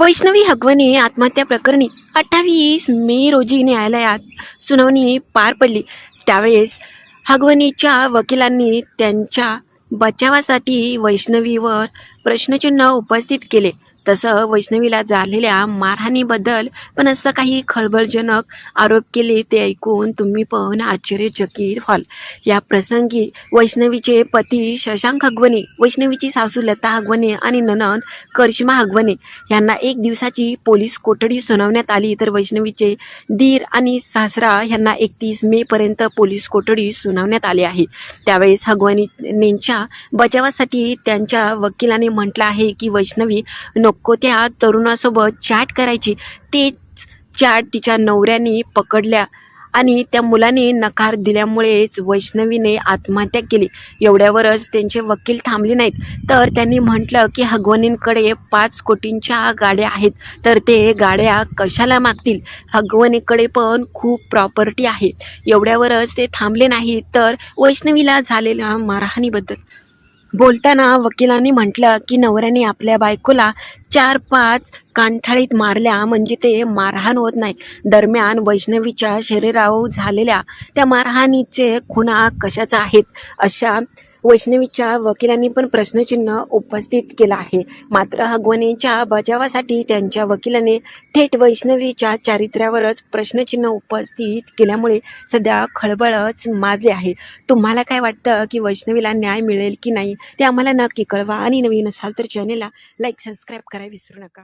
वैष्णवी हगवणे आत्महत्या प्रकरणी अठ्ठावीस मे रोजी न्यायालयात सुनावणी पार पडली. त्यावेळेस हगवणीच्या वकिलांनी त्यांच्या बचावासाठी वैष्णवीवर प्रश्नचिन्ह उपस्थित केले. तसं वैष्णवीला झालेल्या मारहाणीबद्दल पण असं काही खळबळजनक आरोप केले ते ऐकून तुम्ही पण आश्चर्यचकित व्हाल. या प्रसंगी वैष्णवीचे पती शशांक हगवणे वैष्णवीची सासू लता हगवणे आणि ननंद करिश्मा हगवणे यांना एक दिवसाची पोलीस कोठडी सुनावण्यात आली. तर वैष्णवीचे दीर आणि सासरा यांना एकतीस मे पर्यंत पोलीस कोठडी सुनावण्यात आली आहे. त्यावेळेस हगवणींच्या बचावासाठी त्यांच्या वकिलाने म्हटलं आहे की वैष्णवी नको त्या तरुणासोबत चॅट करायची. तेच चॅट तिच्या नवऱ्याने पकडल्या आणि त्या मुलाने नकार दिल्यामुळेच वैष्णवीने आत्महत्या केली. एवढ्यावरच त्यांचे वकील थांबले नाहीत. तर त्यांनी म्हटलं की हगवणींकडे पाच कोटींच्या गाड्या आहेत. तर ते गाड्या कशाला मागतील? हगवणीकडे पण खूप प्रॉपर्टी आहे. एवढ्यावरच ते थांबले नाही तर वैष्णवीला झालेल्या मारहाणीबद्दल बोलताना वकिलांनी म्हटलं की नवऱ्याने आपल्या बायकोला चार पाच कांठाळीत मारल्या म्हणजे ते मारहाण होत नाही. दरम्यान वैष्णवीच्या शरीरावर झालेल्या त्या मारहाणीचे खुणा कशाचा आहेत अशा वैष्णवीच्या वकिलांनी पण प्रश्नचिन्ह उपस्थित केलं आहे. मात्र हगवणेच्या बचावासाठी त्यांच्या वकिलाने थेट वैष्णवीच्या चारित्र्यावरच प्रश्नचिन्ह उपस्थित केल्यामुळे सध्या खळबळच माजली आहे. तुम्हाला काय वाटतं की वैष्णवीला न्याय मिळेल की नाही? ते आम्हाला नक्की कळवा. आणि नवीन असाल तर चॅनेलला लाईक सबस्क्राईब करायला विसरू नका.